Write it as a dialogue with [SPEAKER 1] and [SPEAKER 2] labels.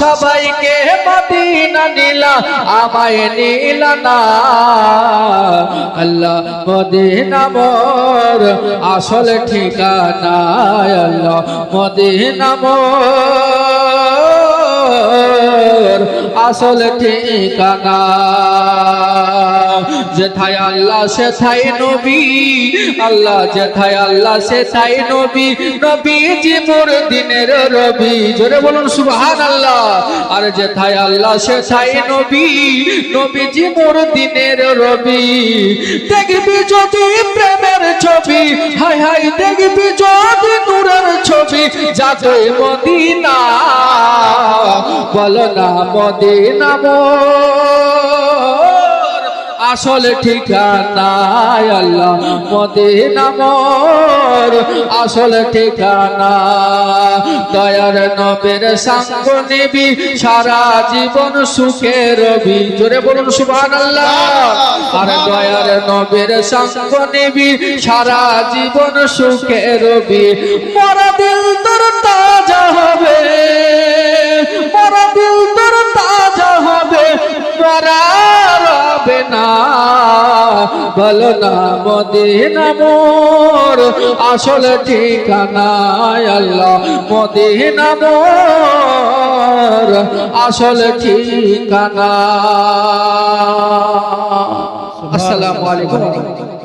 [SPEAKER 1] সবাইকে মদিনা নিলা, আমায় নীল না। আল্লাহ মদিনা মোর আসল ঠিকানা আল্লাহ মদিনা মোর আসল ঠিকানা। যেথায় আল্লাহ, সেথায় নবী। আল্লাহ যেথায় আল্লাহ, সেথায় নবী। নবীজি মোর দিনের রবি। জোরে বলুন সুবহান আল্লাহ আর যেথায় আল্লাহ, সেথায় নবী। নবীজি মোর দিনের রবি। দেখবি যদি প্রেমের ছবি, হাই হাই, দেখবি যদি নূরের ছবি যাতে মদিনা। বলো না, মদিনা মোর। আসল ঠিকানা আল্লাহ, মদিনা মোর। আসল ঠিকানা, দয়ার নবের সঙ্গ নিবি, সারা জীবন সুখে রবি। জোরে বলুন সুবহান আল্লাহ আর দয়ার নবের সঙ্গ নিবি, সারা জীবন সুখে রবি। মরা দিল তোর বলো না মদিনা মোর আসল ঠিকানা আল্লাহ মদিনা মোর আসল ঠিকানা। আসসালামু আলাইকুম।